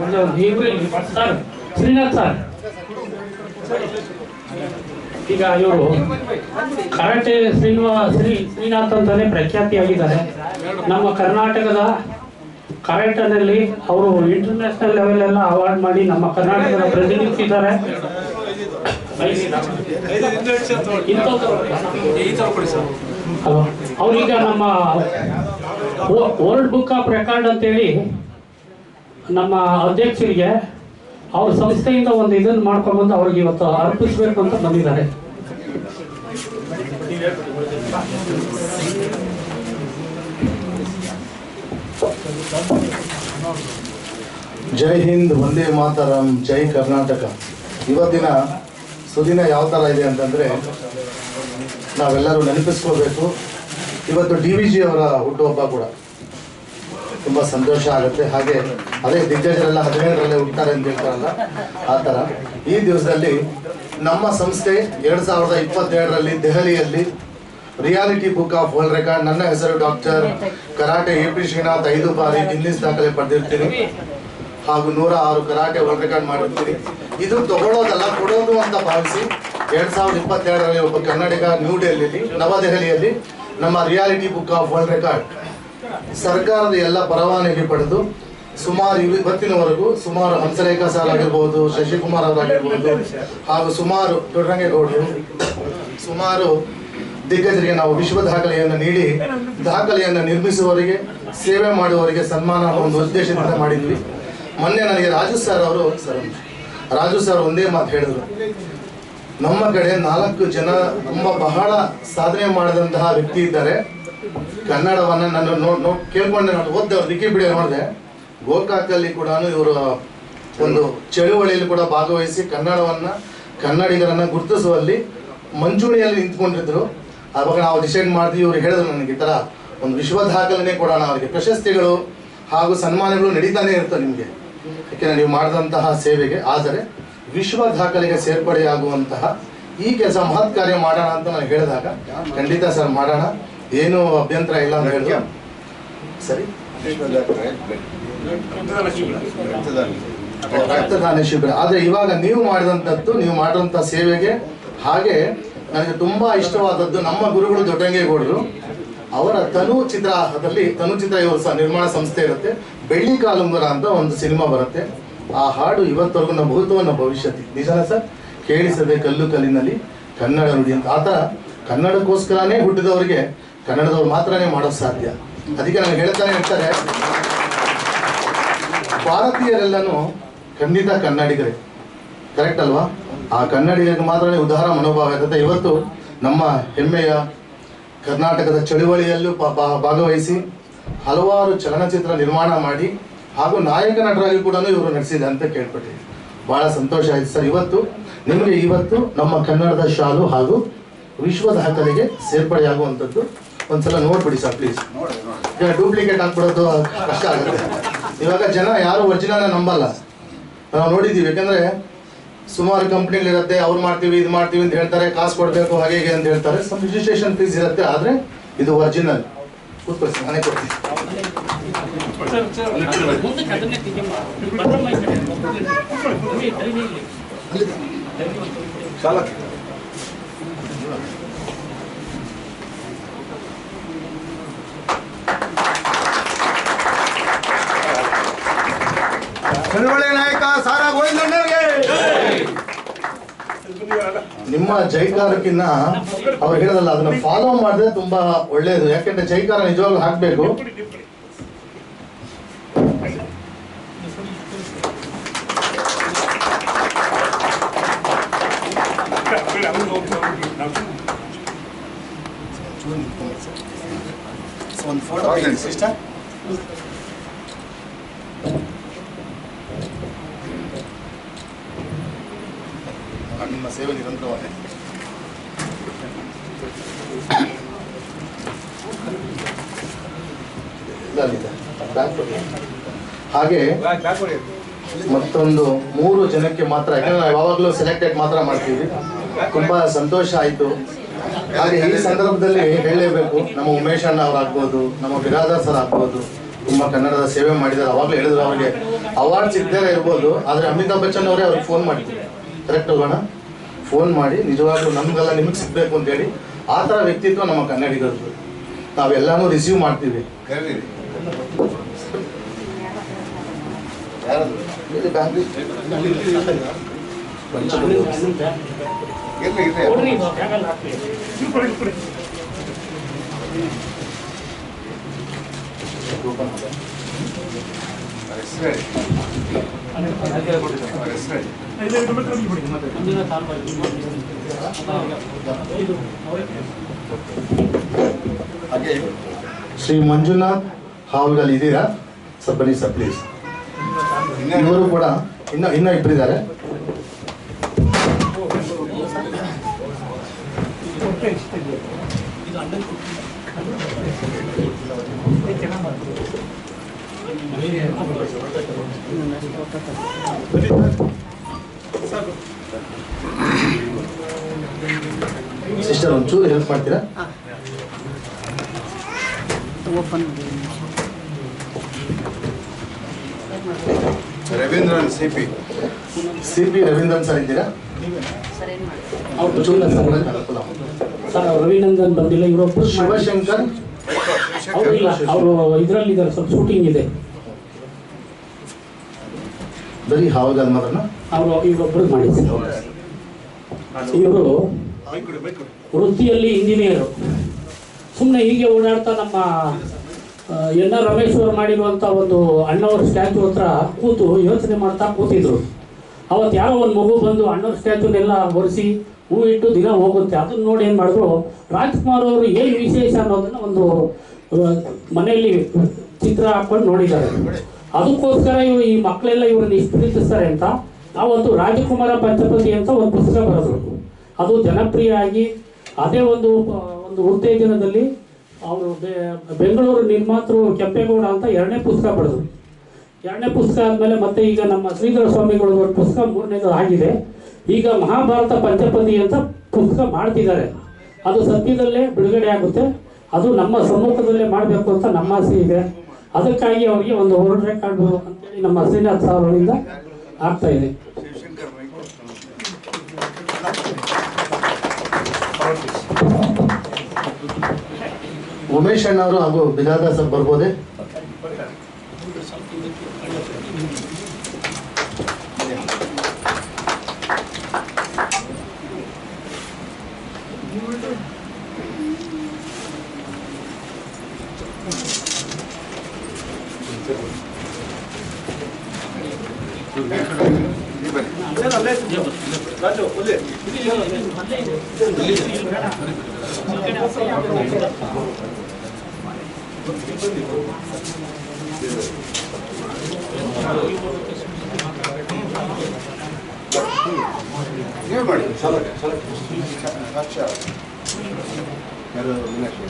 Sir Srinath sir ಈಗ ಇವರು karate ಶ್ರೀನಿವಾ Shri Srinath ಅಂತಾನೆ ಪ್ರಖ್ಯಾತಿಯಾಗಿದ್ದಾರೆ ನಮ್ಮ ಕರ್ನಾಟಕದ ಕರಾಟೆನಲ್ಲಿ ಅವರು ಇಂಟರ್ನ್ಯಾಷನಲ್ ಲೆವೆಲ್ ಎಲ್ಲ ಅವಾರ್ಡ್ ಮಾಡಿ ನಮ್ಮ ಕರ್ನಾಟಕದ ಪ್ರತಿನಿಧಿಸಿದ್ದಾರೆ ಅವ್ರೀಗ ನಮ್ಮ ವರ್ಲ್ಡ್ ಬುಕ್ ಆಫ್ ರೆಕಾರ್ಡ್ ಅಂತೇಳಿ ನಮ್ಮ ಅಧ್ಯಕ್ಷರಿಗೆ ಅವ್ರ ಸಂಸ್ಥೆಯಿಂದ ಒಂದು ಇದನ್ನು ಮಾಡ್ಕೊಂಡ್ಬಂದು ಅವ್ರಿಗೆ ಇವತ್ತು ಅರ್ಪಿಸ್ಬೇಕು ಅಂತ ಬಂದಿದ್ದಾರೆ. ಜೈ ಹಿಂದ್, ಒಂದೇ ಮಾತರಂ, ಜೈ ಕರ್ನಾಟಕ. ಇವತ್ತಿನ ಸುದಿನ ಯಾವ ಥರ ಇದೆ ಅಂತಂದರೆ ನಾವೆಲ್ಲರೂ ನೆನಪಿಸ್ಕೋಬೇಕು ಇವತ್ತು ಡಿ ವಿ ಜಿ ಅವರ ಹುಟ್ಟುಹಬ್ಬ ಕೂಡ. ತುಂಬ ಸಂತೋಷ ಆಗುತ್ತೆ. ಹಾಗೆ ಅದೇ ದಿಗ್ಗಜರೆಲ್ಲ ಹದಿನೇಳರಲ್ಲೇ ಹುಡ್ತಾರೆ ಅಂತ ಹೇಳ್ತಾರಲ್ಲ, ಆ ಥರ. ಈ ದಿವಸದಲ್ಲಿ ನಮ್ಮ ಸಂಸ್ಥೆ ಎರಡು ಸಾವಿರದ ಇಪ್ಪತ್ತೆರಡರಲ್ಲಿ ದೆಹಲಿಯಲ್ಲಿ reality book of world record, ನನ್ನ ಹೆಸರು doctor karate A P Srinath ಐದು ಬಾರಿ ಗಿನ್ನಿಸ್ ದಾಖಲೆ ಪಡೆದಿರ್ತೀನಿ. ಹಾಗೂ ನೂರ ಆರು ಕರಾಟೆ ವರ್ಲ್ಡ್ ರೆಕಾರ್ಡ್ ಮಾಡಿರ್ತೀನಿ. ಇದು ತಗೊಳ್ಳೋದಲ್ಲ, ಕೊಡೋದು ಅಂತ ಭಾವಿಸಿ ಎರಡ್ ಸಾವಿರದ ಇಪ್ಪತ್ತೆರಡರಲ್ಲಿ ಒಬ್ಬ ಕನ್ನಡಿಗ ನ್ಯೂ ಡೆಹಲಿಯಲ್ಲಿ ನವದೆಹಲಿಯಲ್ಲಿ ನಮ್ಮ reality book of world record ಸರ್ಕಾರದ ಎಲ್ಲ ಪರವಾನಗಿ ಪಡೆದು ಸುಮಾರು ಇವ- ಇವತ್ತಿನವರೆಗೂ ಸುಮಾರು ಹಂಸರೇಖಾ ಸರ್ ಆಗಿರ್ಬೋದು, ಶಶಿಕುಮಾರ್ ಅವರಾಗಿರ್ಬೋದು ಹಾಗೂ ಸುಮಾರು ದೊಡ್ಡರಂಗೇಗೌಡರು ಸುಮಾರು ದಿಗ್ಗಜರಿಗೆ ನಾವು ವಿಶ್ವ ದಾಖಲೆಯನ್ನು ನೀಡಿ, ದಾಖಲೆಯನ್ನು ನಿರ್ಮಿಸುವವರಿಗೆ, ಸೇವೆ ಮಾಡುವವರಿಗೆ ಸನ್ಮಾನ ಒಂದು ಉದ್ದೇಶದಿಂದ ಮಾಡಿದ್ವಿ. ಮೊನ್ನೆ ನನಗೆ ರಾಜು ಸರ್ ಅವರು ಸರ್ ರಾಜು ಸರ್ ಒಂದೇ ಮಾತು ಹೇಳಿದ್ರು. ನಮ್ಮ ಕಡೆ ನಾಲ್ಕು ಜನ ತುಂಬ ಬಹಳ ಸಾಧನೆ ಮಾಡಿದಂತಹ ವ್ಯಕ್ತಿ ಇದ್ದಾರೆ. ಕನ್ನಡವನ್ನ ನಾನು ನೋ ನೋ ಕೇಳ್ಕೊಂಡೆ ನೋಡಿ, ಓದ್ದೆ ಅವ್ರ ವಿಕಿಪೀಡಿಯಾ ನೋಡಿದೆ. ಗೋಕಾಕಲ್ಲಿ ಕೂಡ ಇವರು ಒಂದು ಚಳುವಳಿಯಲ್ಲಿ ಕೂಡ ಭಾಗವಹಿಸಿ ಕನ್ನಡವನ್ನ, ಕನ್ನಡಿಗರನ್ನು ಗುರುತಿಸುವಲ್ಲಿ ಮಂಚೂಣಿಯಲ್ಲಿ ನಿಂತ್ಕೊಂಡಿದ್ರು. ಆವಾಗ ನಾವು ಡಿಸೈಡ್ ಮಾಡಿದ್ವಿ ಇವ್ರು ಹೇಳಿದ್ರು ನನಗೆ ಈ ಥರ ಒಂದು ವಿಶ್ವ ದಾಖಲೆನೇ ಕೊಡೋಣ ಅವರಿಗೆ. ಪ್ರಶಸ್ತಿಗಳು ಹಾಗೂ ಸನ್ಮಾನಗಳು ನಡೀತಾನೆ ಇರ್ತವೆ ನಿಮಗೆ. ಯಾಕೆಂದರೆ ನೀವು ಮಾಡಿದಂತಹ ಸೇವೆಗೆ, ಆದರೆ ವಿಶ್ವ ದಾಖಲೆಗೆ ಸೇರ್ಪಡೆಯಾಗುವಂತಹ ಈ ಕೆಲಸ ಮಹತ್ ಕಾರ್ಯ ಮಾಡೋಣ ಅಂತ ನಾನು ಹೇಳಿದಾಗ, ಖಂಡಿತ ಸರ್ ಮಾಡೋಣ. ಏನು ಅಭ್ಯಂತರ ಇಲ್ಲ ಅಂತ ಹೇಳಿದ್ರು? ಸರಿ. ರಕ್ತದಾನ ಶಿಬಿರ. ಆದ್ರೆ ಇವಾಗ ನೀವು ಮಾಡಿದಂಥದ್ದು ನೀವು ಮಾಡಿದಂಥ ಸೇವೆಗೆ ಹಾಗೆ ನನಗೆ ತುಂಬಾ ಇಷ್ಟವಾದದ್ದು ನಮ್ಮ ಗುರುಗಳು ದೊಡ್ಡಂಗೇಗೌಡರು. ಅವರ ತನು ಚಿತ್ರದಲ್ಲಿ ತನು ಚಿತ್ರ ಇವರು ಸಹ ನಿರ್ಮಾಣ ಸಂಸ್ಥೆ ಇರುತ್ತೆ. ಬೆಳ್ಳಿ ಕಾಲುಂಗುರ ಅಂತ ಒಂದು ಸಿನಿಮಾ ಬರುತ್ತೆ. ಆ ಹಾಡು ಇವತ್ತವರೆಗೂ ನಮ್ಮ ಭೂತವನ್ನ ಭವಿಷ್ಯತಿ. ನಿಜನ ಸರ್? ಕೇಳಿಸದೆ ಕಲ್ಲು ಕಲ್ಲಿನಲ್ಲಿ ಕನ್ನಡ ನುಡಿ ಅಂತ. ಆತ ಕನ್ನಡಕ್ಕೋಸ್ಕರನೇ ಹುಟ್ಟಿದವರಿಗೆ ಕನ್ನಡದವ್ರು ಮಾತ್ರನೇ ಮಾಡೋದು ಸಾಧ್ಯ. ಅದಕ್ಕೆ ನನಗೆ ಹೇಳ್ತಾನೆ ಇರ್ತಾರೆ, ಭಾರತೀಯರೆಲ್ಲನೂ ಖಂಡಿತ ಕನ್ನಡಿಗರೇ. ಕರೆಕ್ಟ್ ಅಲ್ವಾ? ಆ ಕನ್ನಡಿಗರಿಗೆ ಮಾತ್ರ ಉದಾರ ಮನೋಭಾವ ಇರ್ತದೆ ಇವತ್ತು ನಮ್ಮ ಹೆಮ್ಮೆಯ ಕರ್ನಾಟಕದ ಚಳುವಳಿಯಲ್ಲೂ ಭಾಗವಹಿಸಿ ಹಲವಾರು ಚಲನಚಿತ್ರ ನಿರ್ಮಾಣ ಮಾಡಿ ಹಾಗೂ ನಾಯಕ ನಟರಾಗಿ ಕೂಡ ಇವರು ನಡೆಸಿದೆ ಅಂತ ಕೇಳ್ಪಟ್ಟೆ. ಬಹಳ ಸಂತೋಷ ಆಯ್ತು ಸರ್. ಇವತ್ತು ನಿಮಗೆ ಇವತ್ತು ನಮ್ಮ ಕನ್ನಡದ ಶಾಲು ಹಾಗೂ ವಿಶ್ವದ ದಾಖಲೆಗೆ ಸೇರ್ಪಡೆಯಾಗುವಂಥದ್ದು ಒಂದ್ಸಲ ನೋಡ್ಬಿಡಿ ಸರ್ ಪ್ಲೀಸ್ ಈಗ ಡೂಪ್ಲಿಕೇಟ್ ಹಾಕ್ಬಿಡೋದು ಕಷ್ಟ ಆಗುತ್ತೆ. ಇವಾಗ ಜನ ಯಾರು ಒರಿಜಿನಲ್ ನಂಬಲ್ಲ. ನಾವು ನೋಡಿದ್ದೀವಿ ಯಾಕಂದ್ರೆ ಸುಮಾರು ಕಂಪ್ನಿಗಳಿರುತ್ತೆ ಅವ್ರು ಮಾಡ್ತೀವಿ ಇದು ಮಾಡ್ತೀವಿ ಅಂತ ಹೇಳ್ತಾರೆ ಕಾಸು ಕೊಡಬೇಕು ಹಾಗೆ ಹೀಗೆ ಅಂತ ಹೇಳ್ತಾರೆ. ಸ್ವಲ್ಪ ರಿಜಿಸ್ಟ್ರೇಷನ್ ಫೀಸ್ ಇರುತ್ತೆ ಆದರೆ ಇದು ಒರಿಜಿನಲ್ ಕೂತ್ಕೊಳ್ಳಿ ಸರ್, ನಾನೇ ಕೊಡ್ತೀನಿ ಮುಂದಕ್ಕೆ ಅದನ್ನೇ ತೆಗೆಯಮ್ಮ. ಭದ್ರಮ್ಮ ಈ ಕಡೆ. ಇಲ್ಲಿ, ಇಲ್ಲಿ, ಇಲ್ಲಿ. ಚಳವಳಿ ನಾಯಕ ಸಾರಾ ಗೋವಿಂದಣ್ಣವ್ರಿಗೆ. ನಿಮ್ಮ ಜೈಕಾರಕ್ಕಿನ್ನ ಅವ್ರು ಹೇಳಿದಲ್ಲ ಅದನ್ನ ಫಾಲೋ ಮಾಡಿದ್ರೆ ತುಂಬಾ ಒಳ್ಳೇದು. ಯಾಕೆಂದ್ರೆ ಜೈಕಾರ ನಿಜವಾಗ್ಲೂ ಹಾಕ್ಬೇಕು. ಒಂದು ಫೋಟೋ ಸಿಸ್ಟರ್ ನಿಮ್ಮ ಸೇವೆ ನಿರಂತರವಾಗಿ. ಹಾಗೆ ಮತ್ತೊಂದು ಮೂರು ಜನಕ್ಕೆ ಮಾತ್ರ ಯಾಕಂದ್ರೆ ನಾವು ಯಾವಾಗಲೂ ಸೆಲೆಕ್ಟೆಡ್ ಮಾತ್ರ ಮಾಡ್ತೀವಿ. ತುಂಬಾ ಸಂತೋಷ ಆಯ್ತು. ಹಾಗೆ ಈ ಸಂದರ್ಭದಲ್ಲಿ ಹೇಳಲೇಬೇಕು ನಮ್ಮ ಉಮೇಶ್ ಅಣ್ಣ ಅವ್ರಾಗ್ಬೋದು ನಮ್ಮ ಬಿರಾದರ್ ಸರ್ ಆಗ್ಬೋದು ತುಂಬ ಕನ್ನಡದ ಸೇವೆ ಮಾಡಿದ್ದಾರೆ. ಅವಾಗಲೇ ಹೇಳಿದ್ರು ಅವ್ರಿಗೆ ಅವಾರ್ಡ್ ಸಿಗದೇ ಇರ್ಬೋದು ಆದರೆ ಅಮಿತಾಬ್ ಬಚ್ಚನ್ ಅವರೇ ಅವ್ರಿಗೆ ಫೋನ್ ಮಾಡಿದ್ರು ಕರೆಕ್ಟ್ ಹೋಗೋಣ ಫೋನ್ ಮಾಡಿ ನಿಜವಾಗ್ಲೂ ನಮಗೆಲ್ಲ ನಿಮಗೆ ಸಿಗಬೇಕು ಅಂತೇಳಿ ಆ ಥರ ವ್ಯಕ್ತಿತ್ವ ನಮ್ಮ ಕನ್ನಡಿಗರದ್ದು. ನಾವೆಲ್ಲಾನು ರಿಸೀವ್ ಮಾಡ್ತೀವಿ. ಬ್ಯಾಂಕ್ ಶ್ರೀ ಮಂಜುನಾಥ್ ಹಾವುಗಳು ಇದ್ದೀರಾ ಸರ್ ಬನ್ನಿ ಸರ್ ಪ್ಲೀಸ್ ಇವರು ಕೂಡ ಇನ್ನ ಇನ್ನೂ ಇಬ್ಬರಿದ್ದಾರೆ ಸಿಸ್ಟರ್ ಒಂಚೂರು ಹೆಲ್ಪ್ ಮಾಡ್ತೀರಾ Ravindran C P C P Ravindran sir ಇದ್ದೀರಾ ಸರ್. ರವಿನಂದನ್ ಬಂದಿಲ್ಲ ಇವರೊಬ್ಬರು ಶಿವಶಂಕರ್? ಅವರು ಇದರಲ್ಲಿ ಸ್ವಲ್ಪ ಶೂಟಿಂಗ್ ಇದೆ. ಬರೀ ಮಾತ್ರನ ಅವರು ಇವರೊಬ್ಬರು ಮಾಡಿದ್ರು. ಇವರು ವೃತ್ತಿಯಲ್ಲಿ ಇಂಜಿನಿಯರು. ಸುಮ್ಮನೆ ಹೀಗೆ ಓಡಾಡ್ತಾ ನಮ್ಮ ಎನ್ ಆರ್ ರಮೇಶ್ ಅವರು ಮಾಡಿರುವಂಥ ಒಂದು ಅಣ್ಣವ್ರ ಸ್ಟ್ಯಾಚು ಹತ್ರ ಕೂತು ಯೋಚನೆ ಮಾಡ್ತಾ ಕೂತಿದ್ರು. ಅವತ್ತು ಯಾರೋ ಒಂದು ಮಗು ಬಂದು ಅಣ್ಣವ್ರ ಸ್ಟ್ಯಾಚುನೆಲ್ಲ ಒರೆಸಿ ಹೂ ಇಟ್ಟು ದಿನ ಹೋಗುತ್ತೆ ಅದನ್ನ ನೋಡಿ ಏನು ಮಾಡಿದ್ರು? ರಾಜ್ಕುಮಾರ್ ಅವರು ಏನು ವಿಶೇಷ ಅನ್ನೋದನ್ನ ಒಂದು ಮನೆಯಲ್ಲಿ ಚಿತ್ರ ಹಾಕ್ಕೊಂಡು ನೋಡಿದ್ದಾರೆ. ಅದಕ್ಕೋಸ್ಕರ ಇವರು ಈ ಮಕ್ಕಳೆಲ್ಲ ಇವ್ರನ್ನ ಇಷ್ಟು ಪ್ರೀತಿಸ್ತಾರೆ ಅಂತ ನಾವೊಂದು ರಾಜಕುಮಾರ ಪಂಚಪತಿ ಅಂತ ಒಂದು ಪುಸ್ತಕ ಬರೆದ್ರು. ಅದು ಜನಪ್ರಿಯ ಆಗಿ ಅದೇ ಒಂದು ಒಂದು ಉತ್ತೇಜನದಲ್ಲಿ ಅವರು ಬೆಂಗಳೂರು ನಿರ್ಮಾತೃ ಕೆಂಪೇಗೌಡ ಅಂತ ಎರಡನೇ ಪುಸ್ತಕ ಬರೆದ್ರು. ಎರಡನೇ ಪುಸ್ತಕ ಆದಮೇಲೆ ಮತ್ತೆ ಈಗ ನಮ್ಮ ಶ್ರೀಧರ ಸ್ವಾಮಿಗಳು ಒಂದು ಪುಸ್ತಕ ಮೂರನೇದು ಆಗಿದೆ. ಈಗ ಮಹಾಭಾರತ ಪಂಚಪತಿ ಅಂತ ಪುಸ್ತಕ ಮಾಡ್ತಿದ್ದಾರೆ. ಅದು ಸದ್ಯದಲ್ಲೇ ಬಿಡುಗಡೆ ಆಗುತ್ತೆ. ಅದು ನಮ್ಮ ಸಮ್ಮುಖದಲ್ಲೇ ಮಾಡಬೇಕು ಅಂತ ನಮ್ಮ ಆಸೆ ಇದೆ. ಅದಕ್ಕಾಗಿ ಅವರಿಗೆ ಒಂದು ವರ್ಲ್ಡ್ ರೆಕಾರ್ಡ್ ಅಂತೇಳಿ ನಮ್ಮ ಶ್ರೀನಾಥ್ ಸರ್ ಅವರಿಂದ ಆಗ್ತಾ ಇದೆ. ಉಮೇಶ್ ಅಣ್ಣ ಅವರು ಹಾಗೂ ಬಿಲಾದಾಸ್ ಬರ್ಬೋದೇ? ಇಲ್ಲಿ ಬನ್ನಿ ನೀವು ಮಾಡಿ ಲಕ್ಷ ಯಾರು ಮೀನಾಕ್ಷಿ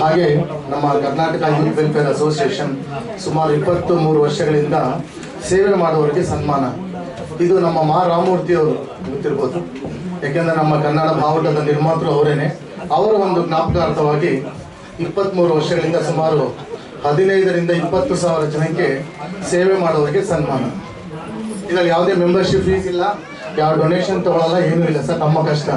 ಹಾಗೆ ನಮ್ಮ ಕರ್ನಾಟಕ ಯೂತ್ ವೆಲ್ಫೇರ್ ಅಸೋಸಿಯೇಷನ್ ಸುಮಾರು ಇಪ್ಪತ್ತು ಮೂರು ವರ್ಷಗಳಿಂದ ಸೇವೆ ಮಾಡುವವರಿಗೆ ಸನ್ಮಾನ. ಇದು ನಮ್ಮ ಮಾ ರಾಮೂರ್ತಿ ಅವರು ಗೊತ್ತಿರ್ಬೋದು. ಯಾಕೆಂದ್ರೆ ನಮ್ಮ ಕನ್ನಡ ಭಾವಟದ ನಿರ್ಮಾತೃ ಅವರೇನೆ. ಅವರ ಒಂದು ಜ್ಞಾಪಕಾರ್ಥವಾಗಿ ಇಪ್ಪತ್ತ್ಮೂರು ವರ್ಷಗಳಿಂದ ಸುಮಾರು ಹದಿನೈದರಿಂದ ಇಪ್ಪತ್ತು ಸಾವಿರ ಜನಕ್ಕೆ ಸೇವೆ ಮಾಡೋದಕ್ಕೆ ಸನ್ಮಾನ. ಇದರಲ್ಲಿ ಯಾವುದೇ ಮೆಂಬರ್ಶಿಪ್ ಫೀಸ್ ಇಲ್ಲ, ಯಾವ ಡೊನೇಷನ್ ತಗೊಳ್ಳಲ್ಲ ಏನೂ ಇಲ್ಲ ಸರ್, ನಮ್ಮ ಕಷ್ಟ.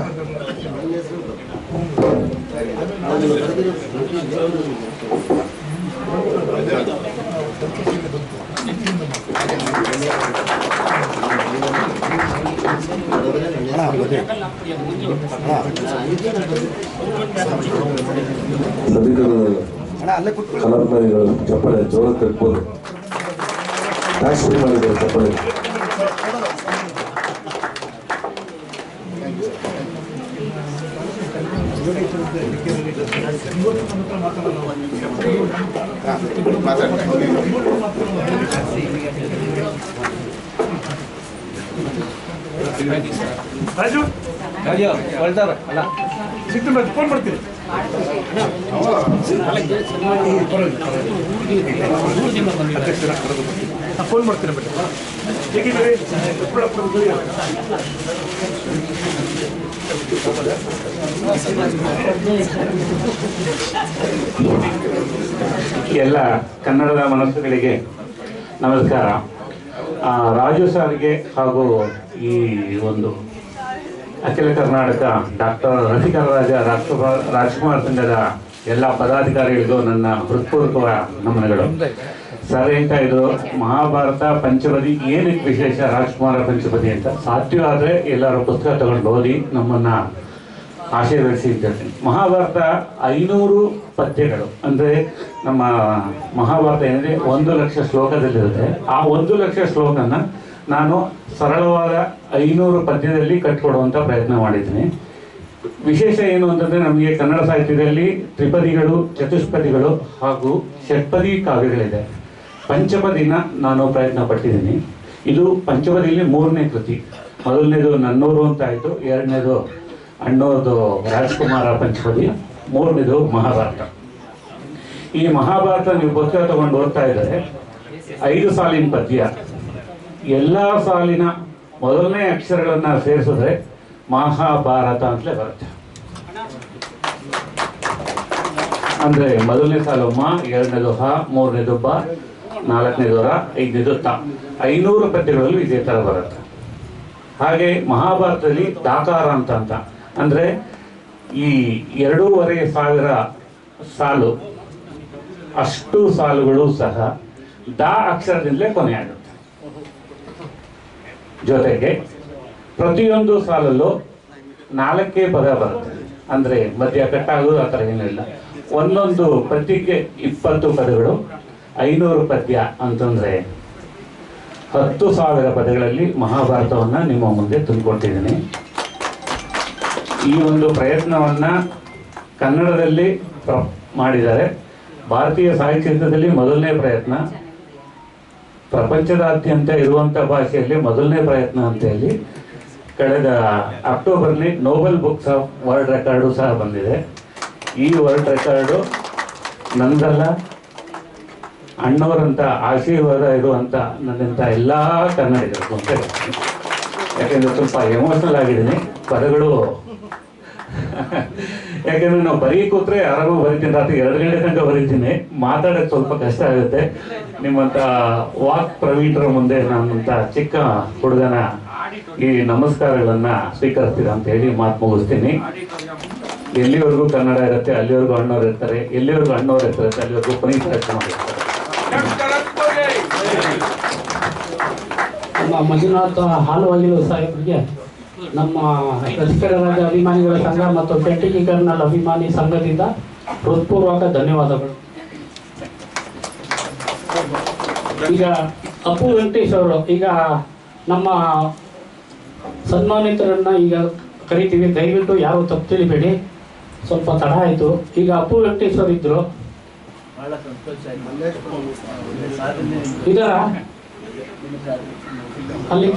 ಕಲಾಭಿಮಾನಿಗಳು ಚಪ್ಪಳೆ ಜೋರ ಫ್ರೀ ಮಾಡಿದ್ದಾರೆ ಚಪ್ಪಳೆ ಮಾತಾಡ್ತೀನಿ. ರಾಜು? ರಾಜು ಹೊಳ್ತಾರೆ ಅಲ್ಲ. ಸಿಕ್ತು ಮತ್ತೆ ಫೋನ್ ಮಾಡ್ತೀನಿ. ಫೋನ್ ಮಾಡ್ತೀನಿ ಬಿಟ್ಟು ಹೇಗಿದ್ದೀರಿ? ಎಲ್ಲ ಕನ್ನಡದ ಮನಸ್ಸುಗಳಿಗೆ ನಮಸ್ಕಾರ. ರಾಜು ಸಾರಿಗೆ ಹಾಗೂ ಈ ಒಂದು ಅಖಿಲ ಕರ್ನಾಟಕ ಡಾಕ್ಟರ್ ರಫಿಕರ ರಾಜ ರಾಜ್ಕುಮಾರ್ ಸಂಘದ ಎಲ್ಲ ಪದಾಧಿಕಾರಿಗಳಿಗೂ ನನ್ನ ಹೃತ್ಪೂರ್ವಕ ನಮನಗಳು. ಸರ್ ಹೇಳ್ತಾ ಇದ್ರು, ಮಹಾಭಾರತ ಪಂಚಪದಿ ಏನಕ್ಕೆ ವಿಶೇಷ ರಾಜ್ಕುಮಾರ ಪಂಚಪದಿ ಅಂತ? ಸಾಧ್ಯವಾದರೆ ಎಲ್ಲರೂ ಪುಸ್ತಕ ತಗೊಂಡು ಓದಿ ನಮ್ಮನ್ನ ಆಶೀರ್ವದಿಸಿ ಮಹಾಭಾರತ ಐನೂರು ಪದ್ಯಗಳು. ಅಂದರೆ ನಮ್ಮ ಮಹಾಭಾರತ ಏನಿದೆ ಒಂದು ಲಕ್ಷ ಶ್ಲೋಕದಲ್ಲಿರುತ್ತೆ. ಆ ಒಂದು ಲಕ್ಷ ಶ್ಲೋಕನ ನಾನು ಸರಳವಾದ ಐನೂರು ಪದ್ಯದಲ್ಲಿ ಕಟ್ಕೊಡುವಂಥ ಪ್ರಯತ್ನ ಮಾಡಿದ್ದೀನಿ. ವಿಶೇಷ ಏನು ಅಂತಂದರೆ ನಮಗೆ ಕನ್ನಡ ಸಾಹಿತ್ಯದಲ್ಲಿ ತ್ರಿಪದಿಗಳು, ಚತುಷ್ಪದಿಗಳು ಹಾಗೂ ಷಟ್ಪದಿ ಕಾವ್ಯಗಳಿದೆ. ಪಂಚಪದಿನ ನಾನು ಪ್ರಯತ್ನ ಪಟ್ಟಿದ್ದೀನಿ. ಇದು ಪಂಚಪದಿಯಲ್ಲಿ ಮೂರನೇ ಕೃತಿ. ಮೊದಲನೇದು ನನ್ನೂರು ಅಂತ ಆಯಿತು, ಎರಡನೇದು ಅಣ್ಣೋರದು ರಾಜ್ಕುಮಾರ ಪಂಚಪದಿ ಮೂರನೇದು ಮಹಾಭಾರತ. ಈ ಮಹಾಭಾರತ ನೀವು ಪುಸ್ತಕ ತಗೊಂಡು ಓದ್ತಾ ಇದ್ರೆ ಐದು ಸಾಲಿನ ಪದ್ಯ. ಎಲ್ಲ ಸಾಲಿನ ಮೊದಲನೇ ಅಕ್ಷರಗಳನ್ನ ಸೇರಿಸಿದ್ರೆ ಮಹಾಭಾರತ ಅಂತಲೇ ಬರುತ್ತೆ. ಅಂದ್ರೆ ಮೊದಲನೇ ಸಾಲು ಮ, ಎರಡನೇದು ಹ, ಮೂರನೇದು ಬ, ನಾಲ್ಕನೇದು ರ, ಐದನೇದು ತ. ಐನೂರು ಪದ್ಯಗಳಲ್ಲೂ ಇದೇ ತರ ಬರುತ್ತೆ. ಹಾಗೆ ಮಹಾಭಾರತದಲ್ಲಿ ತಾಕಾರ ಅಂತ ಅಂತ. ಅಂದ್ರೆ ಈ ಎರಡೂವರೆ ಸಾವಿರ ಸಾಲು, ಅಷ್ಟು ಸಾಲುಗಳು ಸಹ ದ ಅಕ್ಷರದಿಂದಲೇ ಕೊನೆಯಾಗುತ್ತೆ ಜೊತೆಗೆ ಪ್ರತಿಯೊಂದು ಸಾಲಲ್ಲೂ ನಾಲ್ಕೇ ಪದ ಬರುತ್ತೆ. ಅಂದ್ರೆ ಮಧ್ಯ ಕಟ್ಟಾಗೋದು ಆ ಥರ ಏನಿಲ್ಲ ಒಂದೊಂದು ಪದ್ಯಕ್ಕೆ ಇಪ್ಪತ್ತು ಪದಗಳು, ಐನೂರು ಪದ್ಯ ಅಂತಂದ್ರೆ ಹತ್ತು ಸಾವಿರ ಪದಗಳಲ್ಲಿ ಮಹಾಭಾರತವನ್ನ ನಿಮ್ಮ ಮುಂದೆ ತಂದುಕೊಟ್ಟಿದ್ದೀನಿ ಈ ಒಂದು ಪ್ರಯತ್ನವನ್ನ ಕನ್ನಡದಲ್ಲಿ ಮಾಡಿದ್ದಾರೆ. ಭಾರತೀಯ ಸಾಹಿತ್ಯದಲ್ಲಿ ಮೊದಲನೇ ಪ್ರಯತ್ನ. ಪ್ರಪಂಚದಾದ್ಯಂತ ಇರುವಂಥ ಭಾಷೆಯಲ್ಲಿ ಮೊದಲನೇ ಪ್ರಯತ್ನ ಅಂತ ಹೇಳಿ. ಕಳೆದ ಅಕ್ಟೋಬರ್ಲಿ Nobel books of world record ಸಹ ಬಂದಿದೆ. ಈ ವರ್ಲ್ಡ್ ರೆಕಾರ್ಡು ನಂದಲ್ಲ ಅಣ್ಣವರಂತ ಆಶೀರ್ವಾದ ಇರುವಂಥ ನನ್ನಂಥ ಎಲ್ಲ ಕನ್ನಡಿಗರು ಅಂತ. ಯಾಕೆಂದ್ರೆ ಸ್ವಲ್ಪ ಎಮೋಷನಲ್ ಆಗಿದ್ದೀನಿ. ಪದಗಳು ಯಾಕೆಂದ್ರೆ ನಾವು ಬರೀ ಕೂತ್ರೆ ಆರಾಮಾಗಿ ಬರೀತೀನಿ, ರಾತ್ರಿ ಎರಡು ಗಂಟೆ ತನಕ ಬರೀತೀನಿ. ಮಾತಾಡಕ್ ಸ್ವಲ್ಪ ಕಷ್ಟ ಆಗುತ್ತೆ. ನಿಮ್ಮಂತ ವಾಕ್ ಪ್ರವೀಣರ ಮುಂದೆ ನನ್ನಂತ ಚಿಕ್ಕ ಹುಡುಗನ ಈ ನಮಸ್ಕಾರಗಳನ್ನ ಸ್ವೀಕರಿಸ್ತೀರ ಅಂತ ಹೇಳಿ ಮಾತು ಮುಗಿಸ್ತೀನಿ. ಎಲ್ಲಿವರೆಗೂ ಕನ್ನಡ ಇರುತ್ತೆ, ಅಲ್ಲಿವರೆಗೂ ಅಣ್ಣವ್ರು ಇರ್ತಾರೆ, ಎಲ್ಲಿವರೆಗೂ ಅಣ್ಣವ್ರು ಇರ್ತಾರೆ, ಅಲ್ಲಿವರೆಗೂ ಪುನೀತ್ ರಾಜ್ಕುಮಾರ್ ಇರ್ತಾರೆ. ಹಾಲು ಮಂಜುನಾಥ ಹಾಲುವಾಗಿಲು ಸಾಹೇಬರಿಗೆ ನಮ್ಮ ರಸಿಕರ ರಾಜ ಅಭಿಮಾನಿಗಳ ಸಂಘ ಮತ್ತು ಪೆಟ್ಟಿಗೆ ಕರ್ನಲ್ ಅಭಿಮಾನಿ ಸಂಘದಿಂದ ಹೃತ್ಪೂರ್ವಕ ಧನ್ಯವಾದಗಳು. ಈಗ ಅಪ್ಪು ವೆಂಕಟೇಶ್ ಅವರು, ಈಗ ನಮ್ಮ ಸನ್ಮಾನಿತರನ್ನ ಈಗ ಕರಿತೀವಿ. ದಯವಿಟ್ಟು ಯಾರು ತಪ್ಪು ತಿಳಿಬೇಡಿ. ಸ್ವಲ್ಪ ತಡ ಆಯಿತು. ಈಗ ಅಪ್ಪು ವೆಂಕಟೇಶ್ ಅವರು ಇದ್ರು. ಇದರ ಅಲ್ಲಿ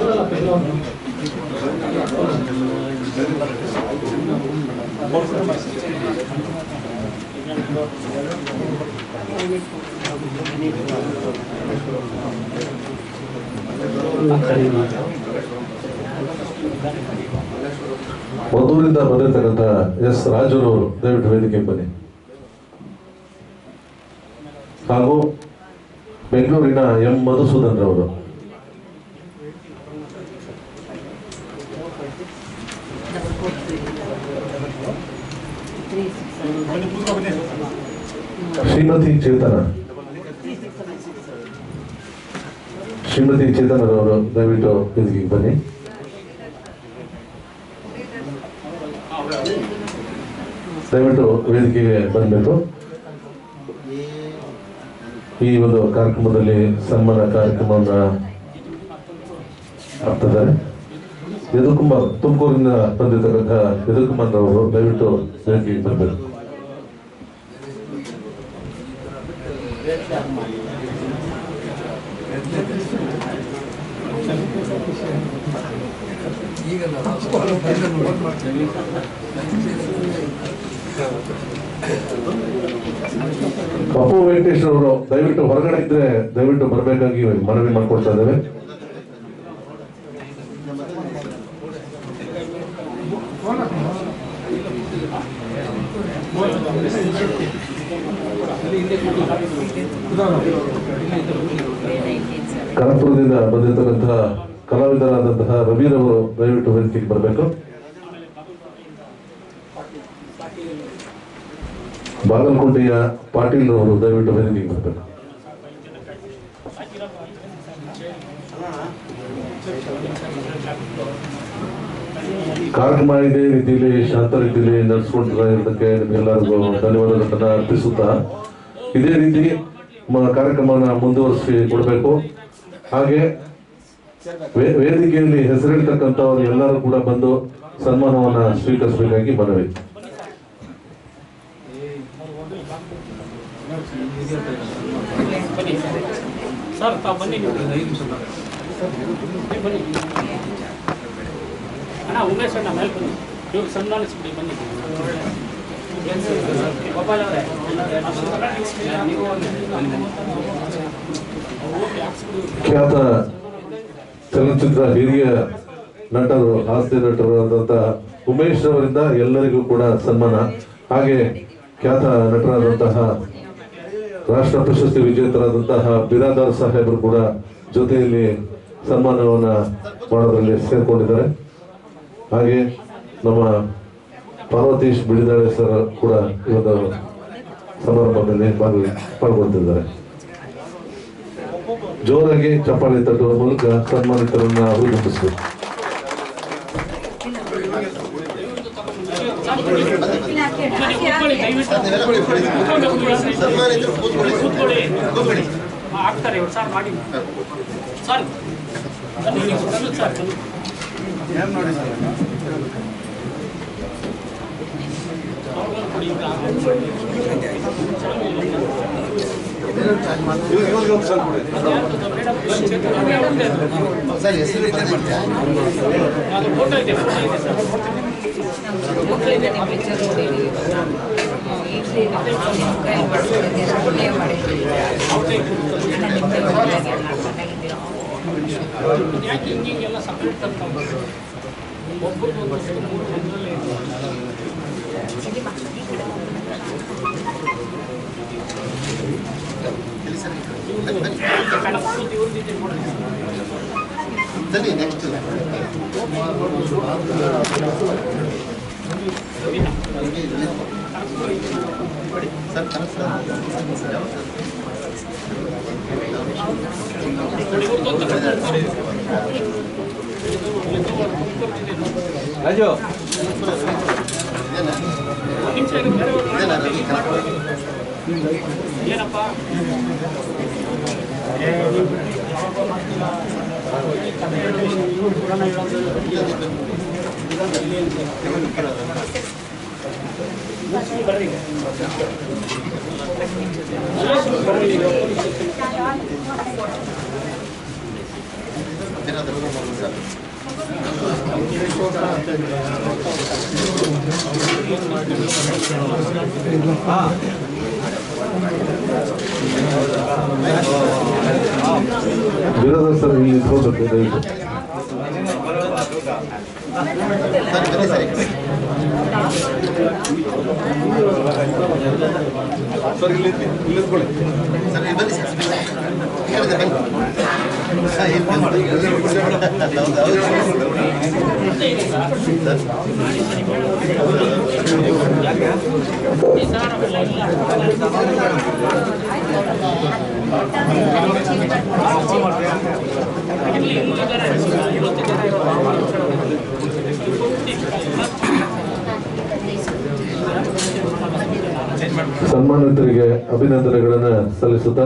ಮದ್ದೂರಿಂದ ಬಂದಿರತಕ್ಕಂಥ ಎಸ್ ರಾಜುರವರು ದಯವಿಟ್ಟು ವೇದಿಕೆ ಬನ್ನಿ. ಹಾಗೂ ಬೆಂಗಳೂರಿನ ಎಂ ಮಧುಸೂದನ್ ರವರು. ಶ್ರೀಮತಿ ಚೇತನ. ಶ್ರೀಮತಿ ಚೇತನರವರು ದಯವಿಟ್ಟು ವೇದಿಕೆಗೆ ಬನ್ನಿ. ದಯವಿಟ್ಟು ವೇದಿಕೆಗೆ ಬರಬೇಕು. ಈ ಒಂದು ಕಾರ್ಯಕ್ರಮದಲ್ಲಿ ಸನ್ಮಾನ ಕಾರ್ಯಕ್ರಮವನ್ನು ಆಗ್ತದೆ. ಯದುಕುಮಾರ್ ತುಮಕೂರಿನ ಬಂದಿರತಕ್ಕಂಥ ಯದುಕುಮಾರ್ ಅವರು ದಯವಿಟ್ಟು ವೇದಿಕೆಗೆ ಬರಬೇಕು. ಪಪ್ಪು ವೆಂಕಟೇಶ್ ಅವರು ದಯವಿಟ್ಟು ಹೊರಗಡೆ ಇದ್ರೆ ದಯವಿಟ್ಟು ಬರಬೇಕಾಗಿ ಮನವಿ ಮಾಡ್ಕೊಳ್ತಾ ಇದ್ದೇವೆ. ಕನಕಪುರದಿಂದ ಬಂದಿರತಕ್ಕಂತಹ ಕಲಾವಿದರಾದಂತಹ ರವಿರವರು ದಯವಿಟ್ಟು ವೇದಿಕೆಗೆ ಬರಬೇಕು. ಬಾಗಲಕೋಟೆಯ ಪಾಟೀಲ್ ಅವರು ದಯವಿಟ್ಟು ವೇದಿಕೆಗೆ ಬರಬೇಕು. ಕಾರ್ಯಕ್ರಮ ಇದೇ, ರೀತಿಯಲ್ಲಿ ಶಾಂತ ರೀತಿಯಲ್ಲಿ ನಡೆಸ್ಕೊಂಡಿರೋದಕ್ಕೆ ನಿಮ್ಗೆಲ್ಲರಿಗೂ ಧನ್ಯವಾದಗಳನ್ನ ಅರ್ಪಿಸುತ್ತಾ ಇದೇ ರೀತಿ ಕಾರ್ಯಕ್ರಮನ ಮುಂದುವರಿಸಿ ಕೊಡಬೇಕು. ಹಾಗೆ ವೇದಿಕೆಯಲ್ಲಿ ಹೆಸರಿಡ್ತಕ್ಕಂಥವ್ರು ಎಲ್ಲರೂ ಕೂಡ ಬಂದು ಸನ್ಮಾನವನ್ನ ಸ್ವೀಕರಿಸಬೇಕಾಗಿ ಮನವಿ. ಉಮೇಶ್ ಅಣ್ಣ, ಮೇಲೆ ಬನ್ನಿ. ಇವ್ರಿಗೆ ಸನ್ಮಾನಿಸ್ಬಿಡಿ, ಬನ್ನಿ. ಖ್ಯಾತ ಚಲನಚಿತ್ರ ಹಿರಿಯ ನಟರು, ಹಾಸ್ಯ ನಟರು ಆದಂತಹ ಉಮೇಶ್ ಅವರಿಂದ ಎಲ್ಲರಿಗೂ ಕೂಡ ಸನ್ಮಾನ. ಹಾಗೆ ಖ್ಯಾತ ನಟರಾದಂತಹ ರಾಷ್ಟ್ರ ಪ್ರಶಸ್ತಿ ವಿಜೇತರಾದಂತಹ ಬಿರಾದಾರ್ ಸಾಹೇಬರು ಕೂಡ ಜೊತೆಯಲ್ಲಿ ಸನ್ಮಾನವನ್ನು ಮಾಡೋದ್ರಲ್ಲಿ ಸೇರ್ಕೊಂಡಿದ್ದಾರೆ. ಹಾಗೆ ನಮ್ಮ ಪಾರ್ವತೀಶ್ ಬಿಡಿದಾಳೆ ಸರ್ ಕೂಡ ಇವತ್ತು ಸಮಾರಂಭದಲ್ಲಿ ಪಾಲ್ಗೊಳ್ತಿದ್ದಾರೆ ಜೋರಾಗಿ ಚಪ್ಪಾಳೆ ತಟ್ಟುವ ಮೂಲಕ ಸನ್ಮಾನಿತರನ್ನ ಹಾ, ಆಗ್ತಾರೆ ಸರ್ ಮಾಡಿ ಸರ್ ಬನ್ನಿ ಸರ್ ಬನ್ನಿ. ಅವ್ರಿಗೊಂದು ಕೊಡಿ, ಈಗ. ಅದ್ಯಾರ್ದು ಮೇಡಮ್ ಚೇತನ ಅವ್ರದ್ದೇ ಅದು. ಸರ್ ಹೆಸರು ಯಾಕೆ ಮೂರು ಜನರಲ್ಲೇ चलिए next sir Raju Raju جنازة سلمي تفضل بدايته sir ಇಲ್ಲಿ ಸರ್ ಇಲ್ಲಿದ್ಕೊಳ್ಳಿ ಇವತ್ತು ಜನ ಸನ್ಮಾನಿತರಿಗೆ ಅಭಿನಂದನೆಗಳನ್ನು ಸಲ್ಲಿಸುತ್ತಾ